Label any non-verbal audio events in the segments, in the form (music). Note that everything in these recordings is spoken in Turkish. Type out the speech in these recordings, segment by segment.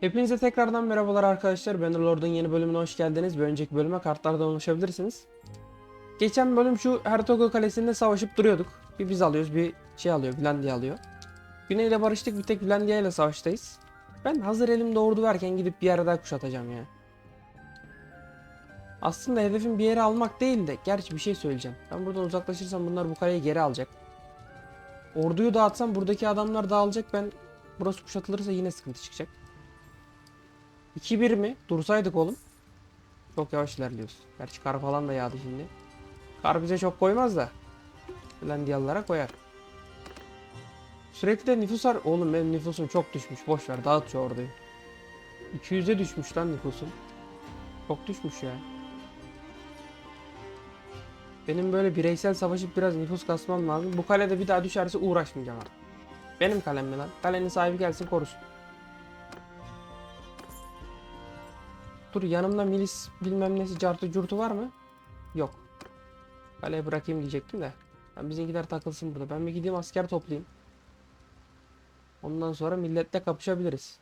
Hepinize tekrardan merhabalar arkadaşlar. Bannerlord'un yeni bölümüne hoş geldiniz. Bir önceki bölüme kartlardan ulaşabilirsiniz. Geçen bölüm şu Hertogo Kalesi'nde savaşıp duruyorduk. Bir biz alıyoruz, bir şey alıyor, Finlandiya alıyor. Güney'le barıştık, bir tek Finlandiya ile savaştayız. Ben hazır elimde ordu varken gidip bir yere daha kuşatacağım ya. Aslında hedefim bir yere almak değil de, gerçi bir şey söyleyeceğim. Ben buradan uzaklaşırsam bunlar bu kaleyi geri alacak. Orduyu dağıtsam buradaki adamlar dağılacak. Ben burası kuşatılırsa yine sıkıntı çıkacak. 2-1 mi? Dursaydık oğlum. Çok yavaş ilerliyoruz. Gerçi kar falan da yağdı şimdi. Kar bize çok koymaz da. Finlandiyalılara koyar. Sürekli de nüfus var. Oğlum benim nüfusum çok düşmüş. Boş ver dağıt şu orduyu. 200'e düşmüş lan nüfusum. Çok düşmüş ya. Benim böyle bireysel savaşıp biraz nüfus kasmam lazım. Bu kalede bir daha düşerse uğraşmayacağım artık. Benim kalem mi lan? Kalenin sahibi gelsin korusun. Dur yanımda milis bilmem nesi cartı curtu var mı? Yok. Kaleye bırakayım diyecektim de. Ben bizimkiler takılsın burada. Ben bir gideyim asker toplayayım. Ondan sonra milletle kapışabiliriz.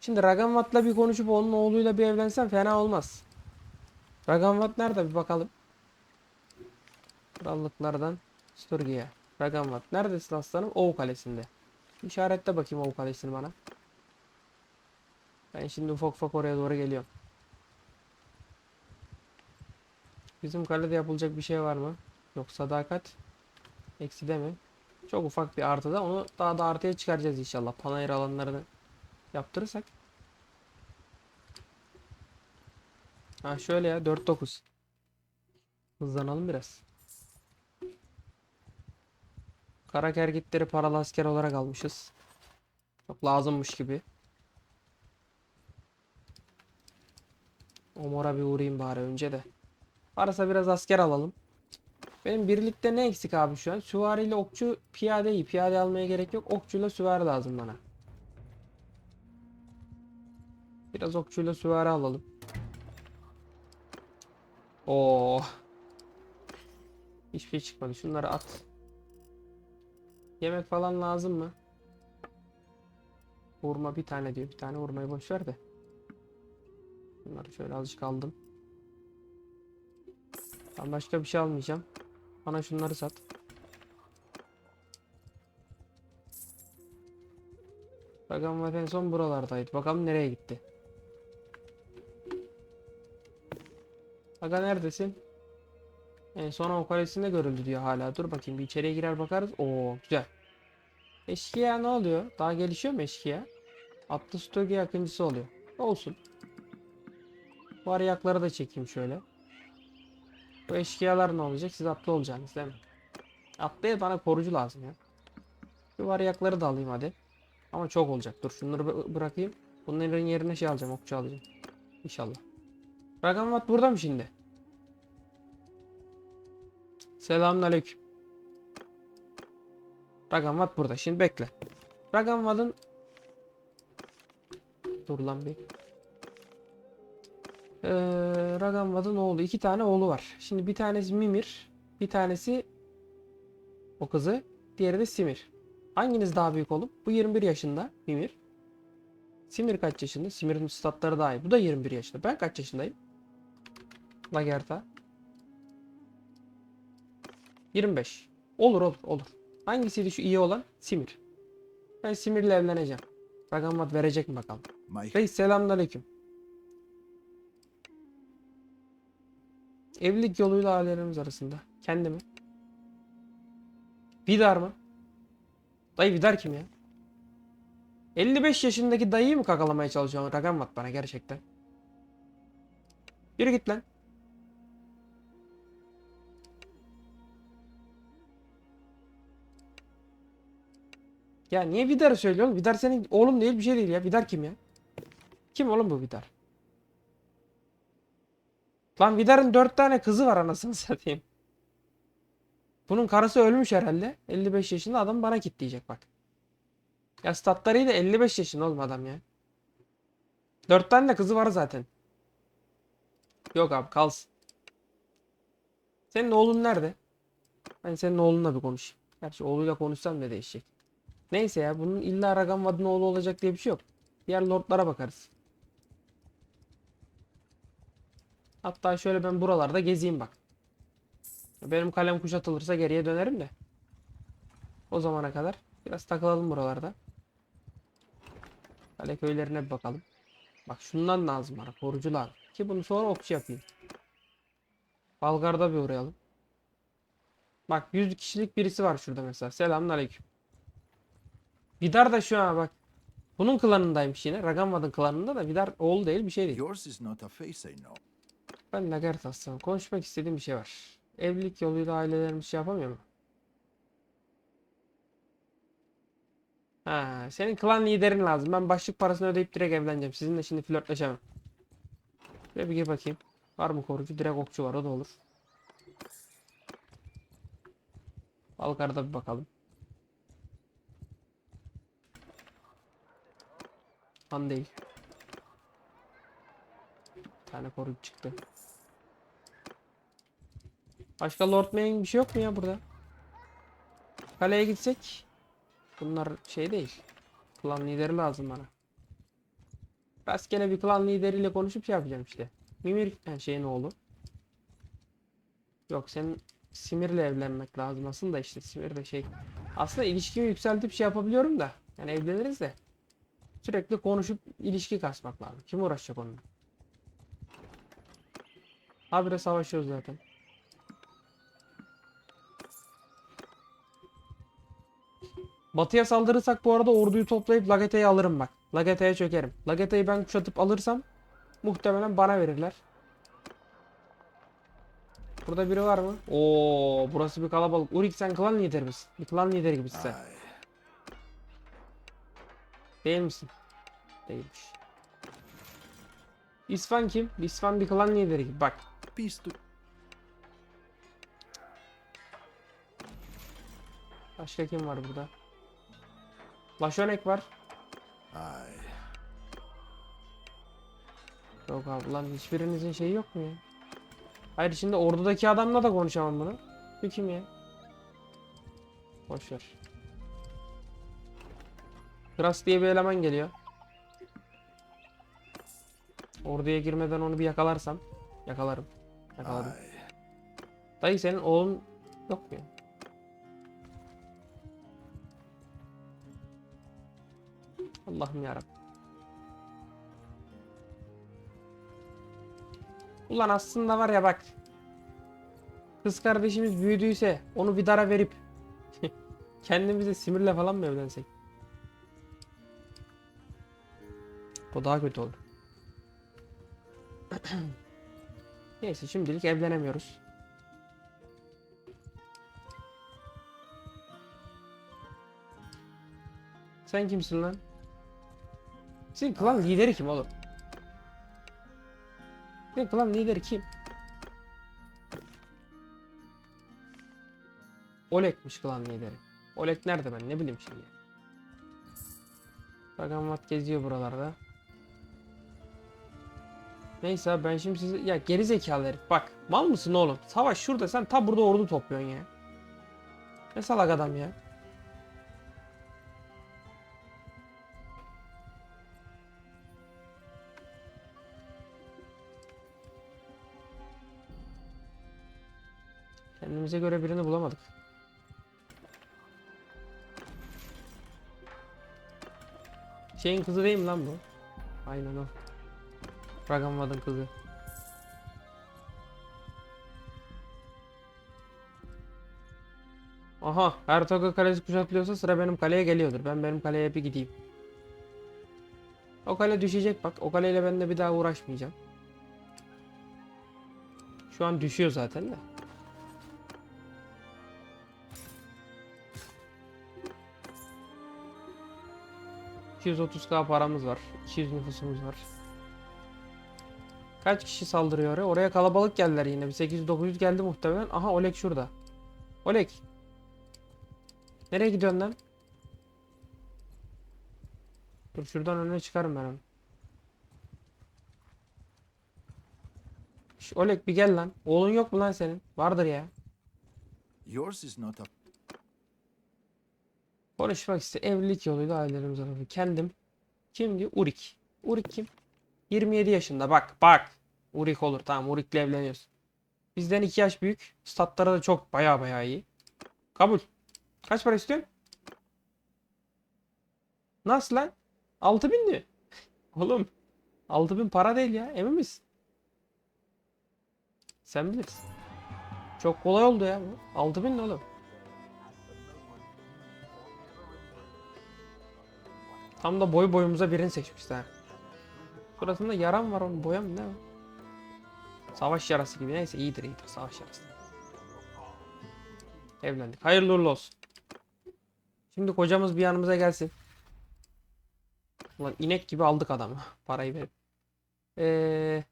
Şimdi Raganvat'la bir konuşup onun oğluyla bir evlensem fena olmaz. Raganvat nerede bir bakalım. Krallıklardan Sturgi'ye. Raganvat. Neredesin aslanım? Oğu Kalesi'nde. İşaretle bakayım Oğu Kalesi'ni bana. Ben şimdi ufak ufak oraya doğru geliyorum. Bizim kalede yapılacak bir şey var mı? Yok sadakat. Eksi de mi? Çok ufak bir artıda. Onu daha da artıya çıkaracağız inşallah. Panayır alanlarını yaptırırsak. Ha şöyle ya 4-9. Hızlanalım biraz. Kara kergitleri paralı asker olarak almışız. Çok lazımmış gibi. Omor'a bir uğrayayım bari önce de. Varsa biraz asker alalım. Benim birlikte ne eksik abi şu an? Süvari ile okçu piyade iyi. Piyade almaya gerek yok. Okçuyla süvari lazım bana. Biraz okçuyla süvari alalım. Oo. Hiçbir şey çıkmadı. Şunları at. Yemek falan lazım mı? Vurma bir tane diyor. Bir tane vurmayı boş ver de. Bunları şöyle azıcık aldım. Ben başka bir şey almayacağım. Bana şunları sat. Bakalım en son buralardaydı. Bakalım nereye gitti. Aga neredesin? En son o kalesinde görüldü diyor hala. Dur bakayım bir içeriye girer bakarız. Oo güzel. Eşkıya ne oluyor? Daha gelişiyor mu eşkıya? Atlı Stoge yakıncısı oluyor. Olsun. Bu aryakları da çekeyim şöyle. Bu eşkıyalar ne olacak? Siz atlı olacaksınız değil mi? Atlıya bana korucu lazım ya. Şu aryakları da alayım hadi. Ama çok olacak. Dur şunları bı- bırakayım. Bunların yerine şey alacağım. Okçu alacağım. İnşallah. Ragamvat burada mı şimdi? Selamünaleyküm. Ragamvat burada. Şimdi bekle. Ragamvat'ın Dur lan bir. Ee, Ragamvat'ın oğlu. iki tane oğlu var. Şimdi bir tanesi Mimir. Bir tanesi o kızı. Diğeri de Simir. Hanginiz daha büyük oğlum? Bu 21 yaşında Mimir. Simir kaç yaşında? Simir'in statları daha iyi. Bu da 21 yaşında. Ben kaç yaşındayım? Lagerta. 25. Olur olur olur. Hangisiydi şu iyi olan? Simir. Ben Simir'le evleneceğim. Ragamat verecek mi bakalım. Mike, Reis selamünaleyküm. Evlilik yoluyla ailelerimiz arasında. Kendi mi? Vidar mı? Dayı Vidar kim ya? 55 yaşındaki dayıyı mı kakalamaya çalışıyorsun? Ragamat bana gerçekten. Yürü git lan. Ya niye Vidar'ı söylüyorsun? Vidar senin oğlun değil bir şey değil ya. Vidar kim ya? Kim oğlum bu Vidar? Lan Vidar'ın dört tane kızı var anasını satayım. Bunun karısı ölmüş herhalde. 55 yaşında adam bana kitleyecek bak. Ya statlarıyla 55 yaşında oğlum adam ya. Dört tane de kızı var zaten. Yok abi kalsın. Senin oğlun nerede? Ben senin oğlunla bir konuşayım. Gerçi oğluyla konuşsam ne değişecek. Neyse ya bunun illa Ragan Vad'ın oğlu olacak diye bir şey yok. Diğer lordlara bakarız. Hatta şöyle ben buralarda gezeyim bak. Benim kalem kuşatılırsa geriye dönerim de. O zamana kadar biraz takılalım buralarda. Kale köylerine bir bakalım. Bak şundan lazım bana korucular. Ki bunu sonra okçu yapayım. Balgar'da bir uğrayalım. Bak 100 kişilik birisi var şurada mesela. Selamünaleyküm. Vidar da şu an bak. Bunun klanındaymış yine. Ragamvad'ın klanında da Vidar oğlu değil bir şey değil. Yours is not a face I know. Ben Lagertas'tan konuşmak istediğim bir şey var. Evlilik yoluyla ailelerimiz şey yapamıyor mu? Ha, senin klan liderin lazım. Ben başlık parasını ödeyip direkt evleneceğim. Sizinle şimdi flörtleşemem. Şöyle bir gir bakayım. Var mı korucu? Direkt okçu var. O da olur. Balkar'da bir bakalım. Han değil. Bir tane korucu çıktı. Başka Lord Main bir şey yok mu ya burada? Kaleye gitsek. Bunlar şey değil. Klan lideri lazım bana. Rastgele bir klan lideriyle konuşup şey yapacağım işte. Mimir yani şeyin oğlu. Yok senin Simir'le evlenmek lazım aslında da işte Simir de şey. Aslında ilişkimi yükseltip şey yapabiliyorum da. Yani evleniriz de. Sürekli konuşup ilişki kasmak lazım. Kim uğraşacak onunla? Habire savaşıyoruz zaten. Batıya saldırırsak bu arada orduyu toplayıp Lagete'yi alırım bak. Lagete'ye çökerim. Lagete'yi ben kuşatıp alırsam muhtemelen bana verirler. Burada biri var mı? Oo, burası bir kalabalık. Urik sen klan lideri misin? Bir klan lideri gibisin sen. Değil misin? Değilmiş. İsvan kim? İsvan bir klan lideri gibi. Bak. Başka kim var burada? Laşonek var. Aye. Yok abi lan hiçbirinizin şeyi yok mu ya? Hayır şimdi ordudaki adamla da konuşamam bunu. Bu kim ya? Boş ver. Kras diye bir eleman geliyor. Orduya girmeden onu bir yakalarsam. Yakalarım. Yakaladım. Aye. Dayı senin oğlun yok mu ya? Allah'ım yarabbim. Ulan aslında var ya bak. Kız kardeşimiz büyüdüyse onu Vidar'a verip (laughs) kendimize Simir'le falan mı evlensek? Bu daha kötü olur. (clears throat) Neyse şimdilik evlenemiyoruz. Sen kimsin lan? Senin klan lideri kim oğlum? Senin klan lideri kim? Oleg'miş klan lideri. Oleg nerede ben ne bileyim şimdi. Ragamat geziyor buralarda. Neyse ben şimdi size... Ya geri zekalı herif bak. Mal mısın oğlum? Savaş şurada sen tam burada ordu topluyorsun ya. Ne salak adam ya. Kendimize göre birini bulamadık. Şeyin kızı değil mi lan bu? Aynen o. Ragamvad'ın kızı. Aha, Ertoga kalesi kuşatılıyorsa sıra benim kaleye geliyordur. Ben benim kaleye bir gideyim. O kale düşecek bak. O kaleyle ben de bir daha uğraşmayacağım. Şu an düşüyor zaten de. ...230k paramız var. 200 nüfusumuz var. Kaç kişi saldırıyor oraya? Oraya kalabalık geldiler yine. Bir 800-900 geldi muhtemelen. Aha Oleg şurada. Oleg. Nereye gidiyorsun lan? Dur şuradan önüne çıkarım ben onu. Oleg bir gel lan. Oğlun yok mu lan senin? Vardır ya. Yours is not a Konuşmak iste. Evlilik yoluyla ailelerimiz arasında. Kendim Kim diyor? Urik. Urik kim? 27 yaşında. Bak bak. Urik olur. Tamam Urik'le evleniyorsun. Bizden 2 yaş büyük. Statları da çok baya baya iyi. Kabul. Kaç para istiyorsun? Nasıl lan? 6000 diyor. (laughs) Oğlum 6000 para değil ya. Emin misin? Sen bilirsin. Çok kolay oldu ya bu. 6000 ne oğlum? Tam da boy boyumuza birini seçmişler. Suratında yaram var onun boya mı ne? Savaş yarası gibi neyse iyidir iyidir savaş yarası. Evlendik. Hayırlı uğurlu olsun. Şimdi kocamız bir yanımıza gelsin. Ulan inek gibi aldık adamı. (laughs) Parayı verip. Ee,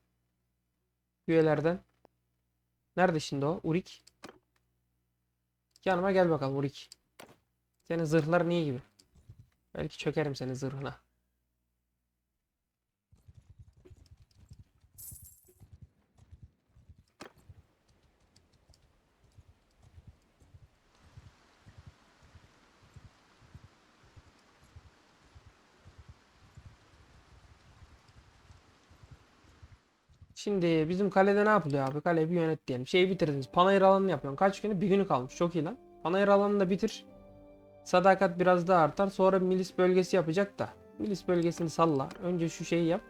üyelerden. Nerede şimdi o? Urik. Yanıma gel bakalım Urik. Senin zırhların iyi gibi. Belki çökerim senin zırhına. Şimdi bizim kalede ne yapılıyor abi? Kaleyi bir yönet diyelim. Şeyi bitirdiniz. Panayır alanını yapıyorsun. Kaç günü? Bir günü kalmış. Çok iyi lan. Panayır alanını da bitir. Sadakat biraz daha artar. Sonra milis bölgesi yapacak da. Milis bölgesini salla. Önce şu şeyi yap.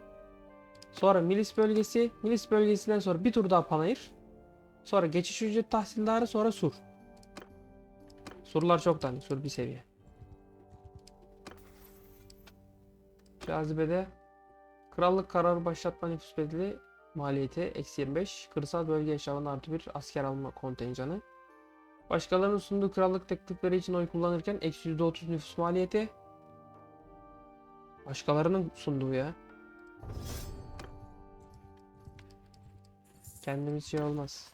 Sonra milis bölgesi. Milis bölgesinden sonra bir tur daha panayır. Sonra geçiş ücret tahsildarı. Sonra sur. Surlar çok tane. Sur bir seviye. Cazibede krallık kararı başlatma nüfus bedeli maliyeti eksi 25. Kırsal bölge yaşamına artı bir asker alma kontenjanı. Başkalarının sunduğu krallık teklifleri için oy kullanırken eksi %30 nüfus maliyeti. Başkalarının sunduğu ya. Kendimiz şey olmaz.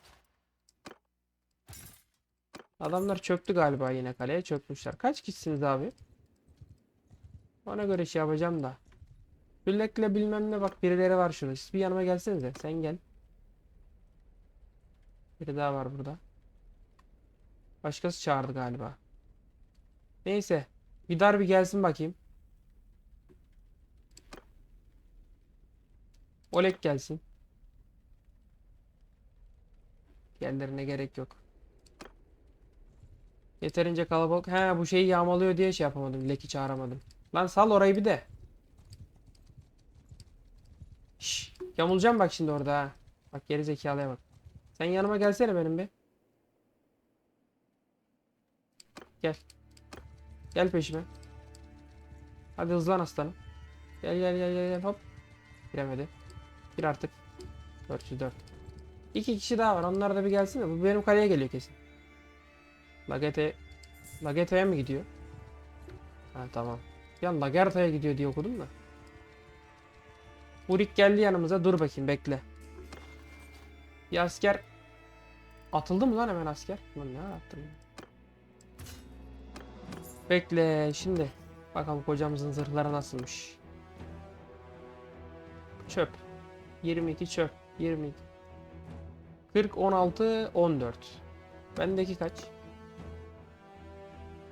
Adamlar çöktü galiba yine kaleye çökmüşler. Kaç kişisiniz abi? Ona göre şey yapacağım da. Güllekle bilmem ne bak birileri var şurada. Siz bir yanıma gelsenize. Sen gel. Biri daha var burada. Başkası çağırdı galiba. Neyse. Bir gelsin bakayım. Oleg gelsin. Gellerine gerek yok. Yeterince kalabalık. He bu şeyi yağmalıyor diye şey yapamadım. Leki çağıramadım. Lan sal orayı bir de. Şş, yamulacağım bak şimdi orada ha. Bak geri zekalıya bak. Sen yanıma gelsene benim bir. Gel. Gel peşime. Hadi hızlan aslanım. Gel gel gel gel gel hop. Giremedi. Gir artık. 404. İki kişi daha var. Onlar da bir gelsin de. Bu benim kaleye geliyor kesin. Lagete Lagete'ye mi gidiyor? Ha tamam. Ya Lagerta'ya gidiyor diye okudum da. Urik geldi yanımıza. Dur bakayım bekle. Bir asker atıldı mı lan hemen asker? Lan ne attım? Bekle şimdi. Bakalım kocamızın zırhları nasılmış. Çöp. 22 çöp. 22. 40 16 14. Bendeki kaç?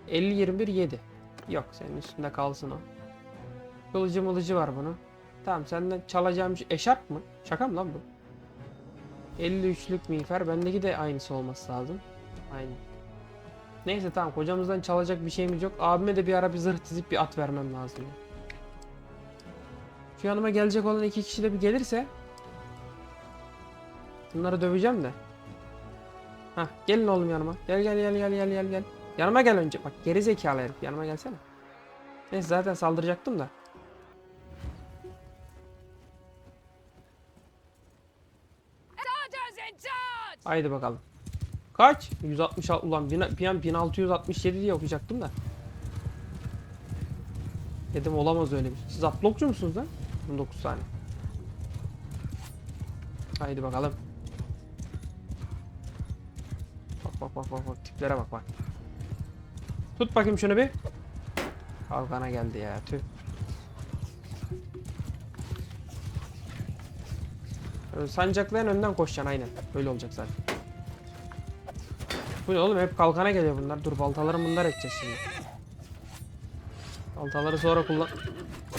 50 21 7. Yok senin üstünde kalsın o. Kılıcı mılıcı var bunun. Tamam senden çalacağım eşarp mı? Şaka mı lan bu? 53'lük miğfer. Bendeki de aynısı olması lazım. Aynı. Neyse tamam kocamızdan çalacak bir şeyimiz yok. Abime de bir ara bir zırh dizip bir at vermem lazım. Şu yanıma gelecek olan iki kişi de bir gelirse Bunları döveceğim de. Hah gelin oğlum yanıma. Gel gel gel gel gel gel gel. Yanıma gel önce. Bak geri zekalı herif. Yanıma gelsene. Neyse zaten saldıracaktım da. Haydi bakalım. Kaç? 160 ulan bin- bir an 1667 diye okuyacaktım da. Dedim olamaz öyle bir şey. Siz atlokçu musunuz lan? 19 tane. Haydi bakalım. Bak bak bak bak bak tiplere bak bak. Tut bakayım şunu bir. Kalkana geldi ya tüh. Sancakların önden koşacaksın aynen. Böyle olacak zaten. Bu oğlum hep kalkana geliyor bunlar. Dur baltaları bunlar edeceğiz şimdi. Baltaları sonra kullan.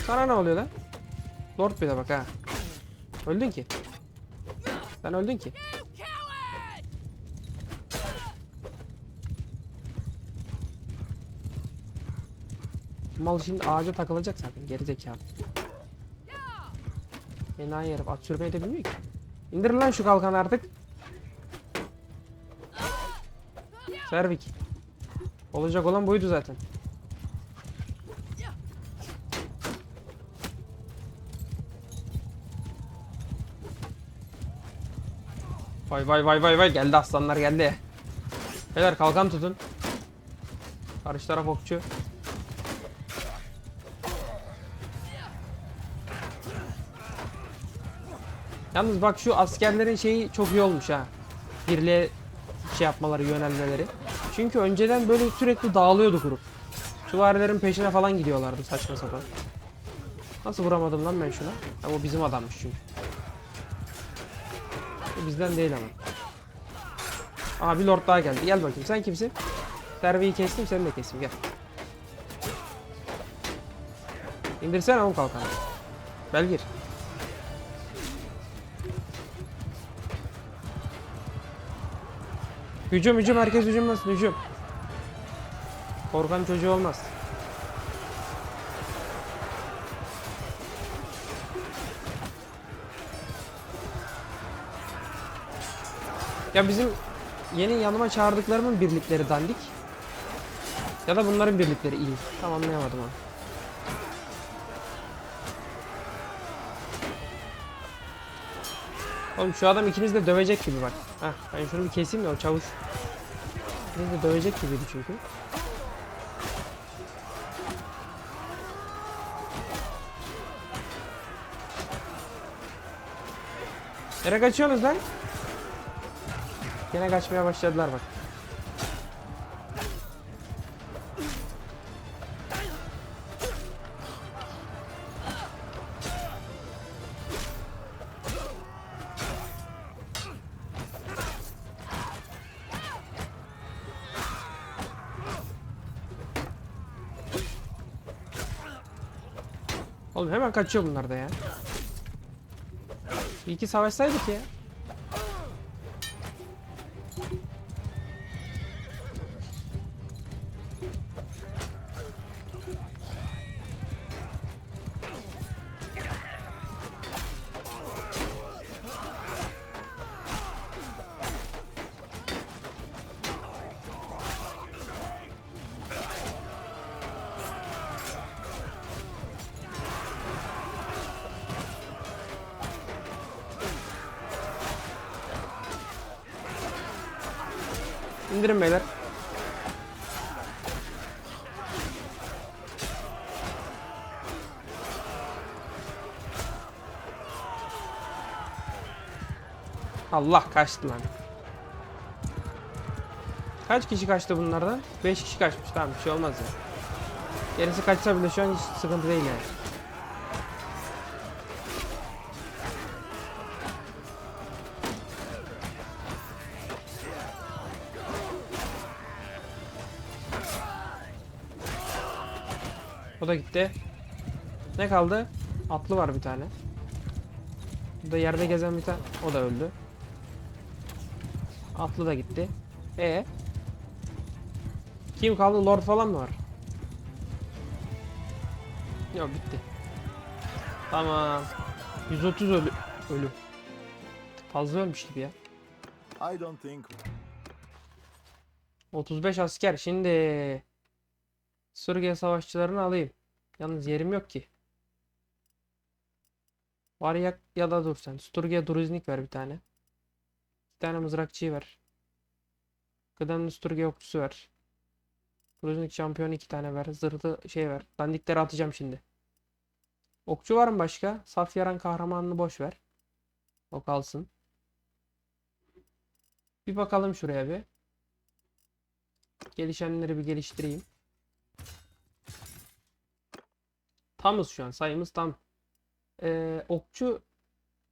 Sana ne oluyor lan? Lord bir de bak ha. Öldün ki. Sen öldün ki. Mal şimdi ağaca takılacak zaten geri zekalı. Enayi herif at sürmeyi de bilmiyor ki. İndirin lan şu kalkanı artık. Servik. Olacak olan buydu zaten. Vay vay vay vay vay geldi aslanlar geldi. Beyler kalkan tutun. Karşı taraf okçu. Yalnız bak şu askerlerin şeyi çok iyi olmuş ha. Birliğe şey yapmaları, yönelmeleri. Çünkü önceden böyle sürekli dağılıyordu grup. Süvarilerin peşine falan gidiyorlardı saçma sapan. Nasıl vuramadım lan ben şuna? Ha, o bizim adammış çünkü. Bu bizden değil ama. Aha bir lord daha geldi. Gel bakayım sen kimsin? Terbiyi kestim seni de kestim gel. İndirsene oğlum kalkanı. Belgir. Hücum hücum herkes hücumlasın hücum. Korkan çocuğu olmaz. Ya bizim yeni yanıma çağırdıklarımın birlikleri dandik. Ya da bunların birlikleri iyi. Tam anlayamadım ha. Oğlum şu adam ikimiz de dövecek gibi bak. Heh, ben şunu bir keseyim de o çavuş. De dövecek gibiydi çünkü. Nereye kaçıyorsunuz lan? Yine kaçmaya başladılar bak. Oğlum hemen kaçıyor bunlar da ya. Bir iki savaşsaydık ya. Allah kaçtı lan. Kaç kişi kaçtı bunlardan? 5 kişi kaçmış. Tamam bir şey olmaz ya. Gerisi kaçsa bile şu an hiç sıkıntı değil yani. O da gitti. Ne kaldı? Atlı var bir tane. Bu da yerde gezen bir tane. O da öldü. Atlı da gitti. E Kim kaldı? Lord falan mı var? Yok bitti. Tamam. 130 ölü. Ölü. Fazla ölmüş gibi ya. I don't think 35 asker. Şimdi Suriye savaşçılarını alayım. Yalnız yerim yok ki. Var ya, ya da dur sen. Sturge Druznik ver bir tane. Tane mızrakçıyı ver. Kıdemli Sturge okçusu ver. Druznik şampiyonu iki tane ver. Zırhlı şey ver. Dandikleri atacağım şimdi. Okçu var mı başka? Saf yaran kahramanını boş ver. O kalsın. Bir bakalım şuraya bir. Gelişenleri bir geliştireyim. Tamız şu an. Sayımız tam. Ee, okçu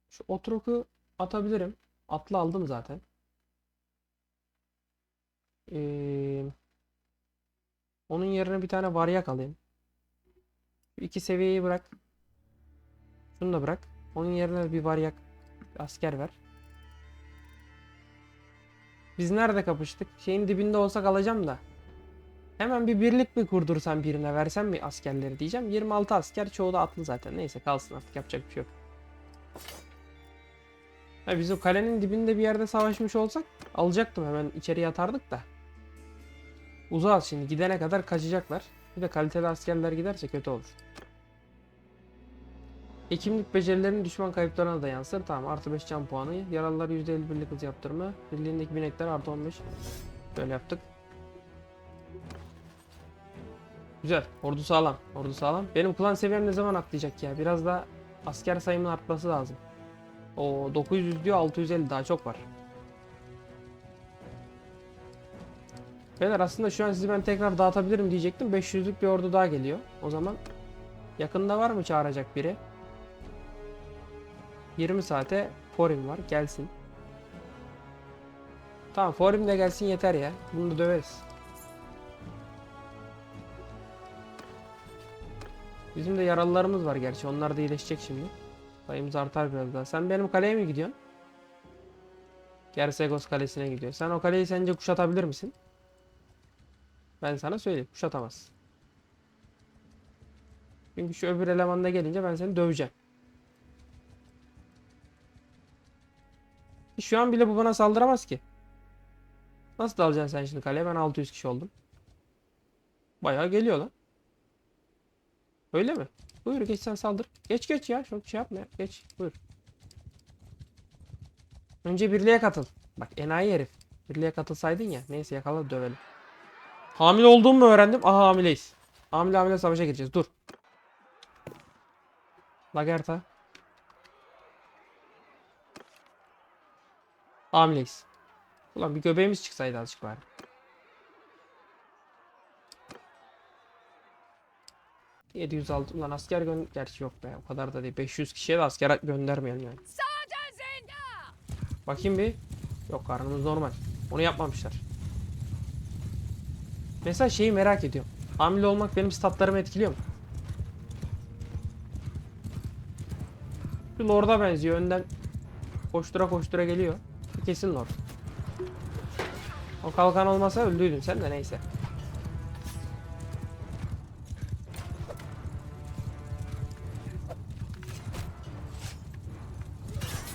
şu otroku atabilirim. Atlı aldım zaten. Ee, onun yerine bir tane varyak alayım. İki seviyeyi bırak. Şunu da bırak. Onun yerine bir varyak asker ver. Biz nerede kapıştık? Şeyin dibinde olsak alacağım da. Hemen bir birlik mi kurdursam birine versem mi askerleri diyeceğim. 26 asker çoğu da atlı zaten. Neyse kalsın artık yapacak bir şey yok. Ha, biz o kalenin dibinde bir yerde savaşmış olsak alacaktım hemen içeriye atardık da. Uzağız şimdi gidene kadar kaçacaklar. Bir de kaliteli askerler giderse kötü olur. Hekimlik becerilerinin düşman kayıplarına da yansır. Tamam artı 5 can puanı. Yaralılara %50 birlik hız yaptırma. Birliğindeki binekler artı 15. Böyle yaptık. Güzel. Ordu sağlam. Ordu sağlam. Benim klan seviyem ne zaman atlayacak ya? Biraz da asker sayımın artması lazım. O 900 diyor 650 daha çok var. Beyler aslında şu an sizi ben tekrar dağıtabilirim diyecektim. 500'lük bir ordu daha geliyor. O zaman yakında var mı çağıracak biri? 20 saate Forim var. Gelsin. Tamam Forim de gelsin yeter ya. Bunu da döveriz. Bizim de yaralılarımız var gerçi. Onlar da iyileşecek şimdi. Sayımız artar biraz daha. Sen benim kaleye mi gidiyorsun? Gersegos kalesine gidiyor. Sen o kaleyi sence kuşatabilir misin? Ben sana söyleyeyim. Kuşatamaz. Çünkü şu öbür eleman da gelince ben seni döveceğim. Şu an bile bu bana saldıramaz ki. Nasıl dalacaksın sen şimdi kaleye? Ben 600 kişi oldum. Bayağı geliyor lan. Öyle mi? Buyur geç sen saldır. Geç geç ya. Çok şey yapma. ya. Geç. Buyur. Önce birliğe katıl. Bak enayi herif. Birliğe katılsaydın ya. Neyse yakala dövelim. Hamile olduğumu mu öğrendim? Aha hamileyiz. Hamile hamile savaşa gireceğiz. Dur. Lagerta. Hamileyiz. Ulan bir göbeğimiz çıksaydı azıcık bari. ...706... Ulan asker gön... Gerçi yok be o kadar da değil. 500 kişiye de asker göndermeyelim yani. Bakayım bir. Yok karnımız normal. Onu yapmamışlar. Mesela şeyi merak ediyorum. Hamile olmak benim statlarımı etkiliyor mu? Şu Lord'a benziyor. Önden koştura koştura geliyor. Kesin Lord. O kalkan olmasa öldüydün sen de neyse.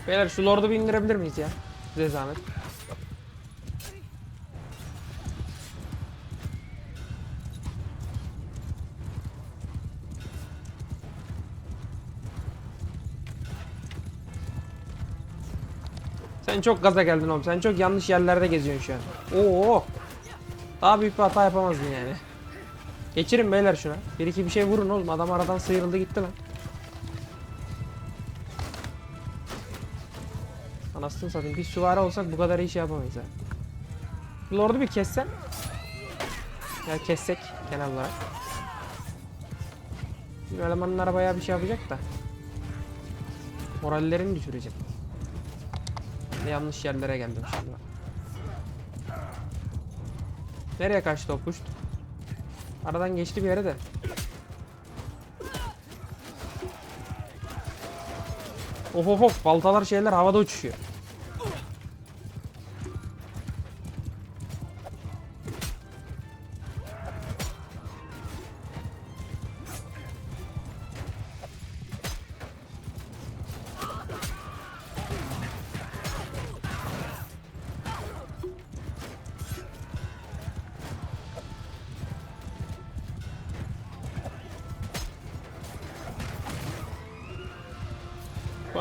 Beyler şu Lord'u bir indirebilir miyiz ya? Size zahmet. Sen çok gaza geldin oğlum. Sen çok yanlış yerlerde geziyorsun şu an. Oo. Daha büyük bir hata yapamazdın yani. Geçirin beyler şuna. Bir iki bir şey vurun oğlum. Adam aradan sıyrıldı gitti lan. Anasını satayım. Biz süvari olsak bu kadar iyi şey yapamayız ha. Lord'u bir kessen. Ya kessek genel olarak. Şimdi elemanlar bayağı bir şey yapacak da. Morallerini düşürecek. Yanlış yerlere geldim şimdi. Nereye kaçtı o kuş? Aradan geçti bir yere de. Of of of baltalar şeyler havada uçuşuyor.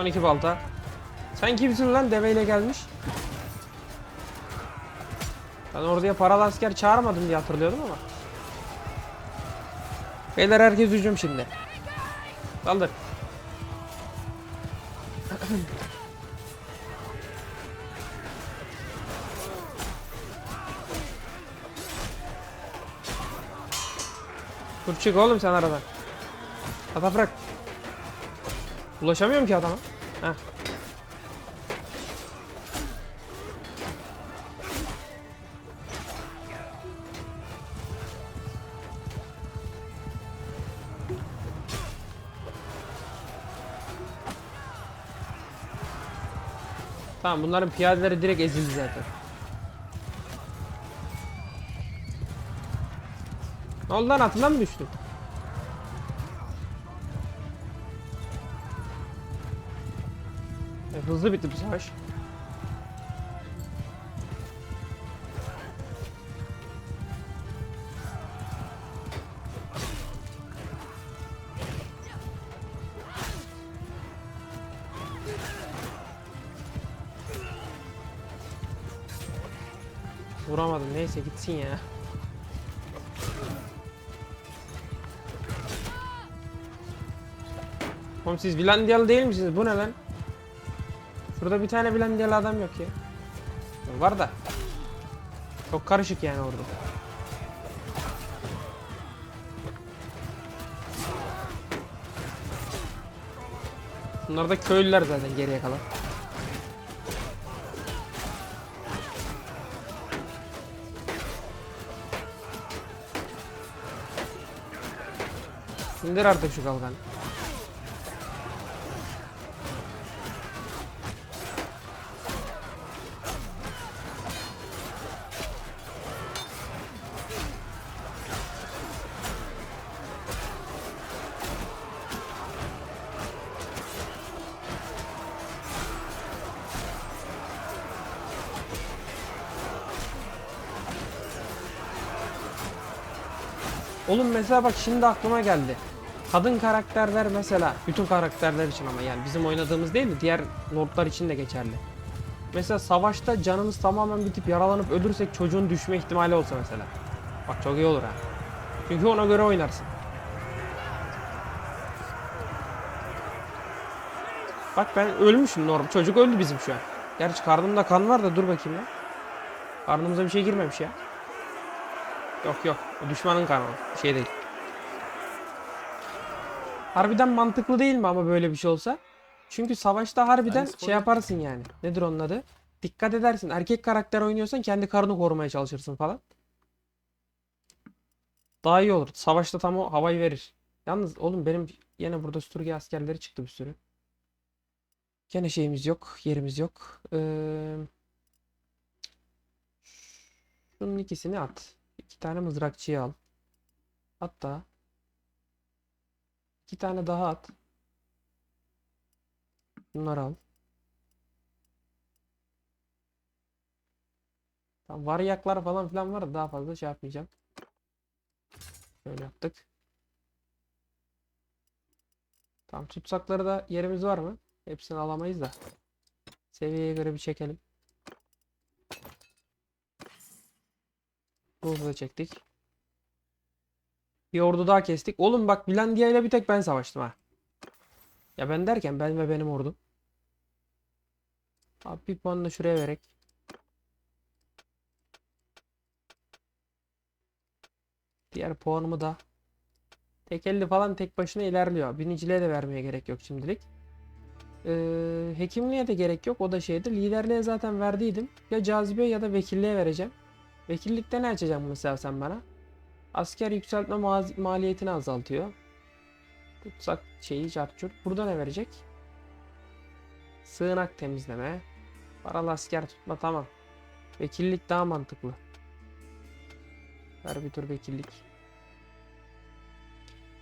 Son iki balta. Sen kimsin lan deveyle gelmiş? Ben orduya paralı asker çağırmadım diye hatırlıyordum ama. Beyler herkes hücum şimdi. Saldır. Dur çık oğlum sen aradan. Hata bırak. Ulaşamıyorum ki adama. Heh. Tamam bunların piyadeleri direkt ezildi zaten. Ne oldu lan atından mı düştün? Hızlı bitti bu savaş. Vuramadım neyse gitsin ya. Oğlum siz Vilandiyalı değil misiniz? Bu ne lan? Şurada bir tane Vilandiyalı adam yok. Ya Var da. Çok karışık yani orada. Bunlar da köylüler zaten geriye kalan. İndir artık şu kalkanı. Oğlum mesela bak şimdi aklıma geldi. Kadın karakterler mesela bütün karakterler için ama yani bizim oynadığımız değil de diğer lordlar için de geçerli. Mesela savaşta canımız tamamen bitip yaralanıp ölürsek çocuğun düşme ihtimali olsa mesela. Bak çok iyi olur ha. Çünkü ona göre oynarsın. Bak ben ölmüşüm normal. Çocuk öldü bizim şu an. Gerçi karnımda kan var da dur bakayım ya. Karnımıza bir şey girmemiş ya. Yok yok. O düşmanın. Bir şey değil. Harbiden mantıklı değil mi ama böyle bir şey olsa? Çünkü savaşta harbiden şey yaparsın yani. Nedir onun adı? Dikkat edersin. Erkek karakter oynuyorsan kendi karını korumaya çalışırsın falan. Daha iyi olur. Savaşta tam o havayı verir. Yalnız oğlum benim yine burada Sturge askerleri çıktı bir sürü. Gene şeyimiz yok. Yerimiz yok. Ee, şunun ikisini at. İki tane mızrakçıyı al. Hatta iki tane daha at. Bunları al. Tamam, varyaklar falan filan var da daha fazla şey yapmayacağım. Şöyle yaptık. Tamam tutsakları da yerimiz var mı? Hepsini alamayız da. Seviyeye göre bir çekelim. Bunu da çektik. Bir ordu daha kestik. Oğlum bak Bilandiya ile bir tek ben savaştım ha. Ya ben derken ben ve benim ordum. Abi bir puan da şuraya vererek. Diğer puanımı da tek elli falan tek başına ilerliyor. Biniciliğe de vermeye gerek yok şimdilik. Ee, hekimliğe de gerek yok. O da şeydir. Liderliğe zaten verdiydim. Ya cazibe ya da vekilliğe vereceğim. Vekillikte ne açacağım mesela sen bana? Asker yükseltme maz- maliyetini azaltıyor. Tutsak şeyi çarçur. Burada ne verecek? Sığınak temizleme. Paralı asker tutma tamam. Vekillik daha mantıklı. Ver bir tur vekillik.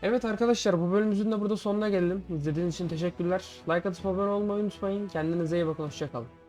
Evet arkadaşlar bu bölümümüzün de burada sonuna geldim. İzlediğiniz için teşekkürler. Like atıp abone olmayı unutmayın. Kendinize iyi bakın. Hoşçakalın.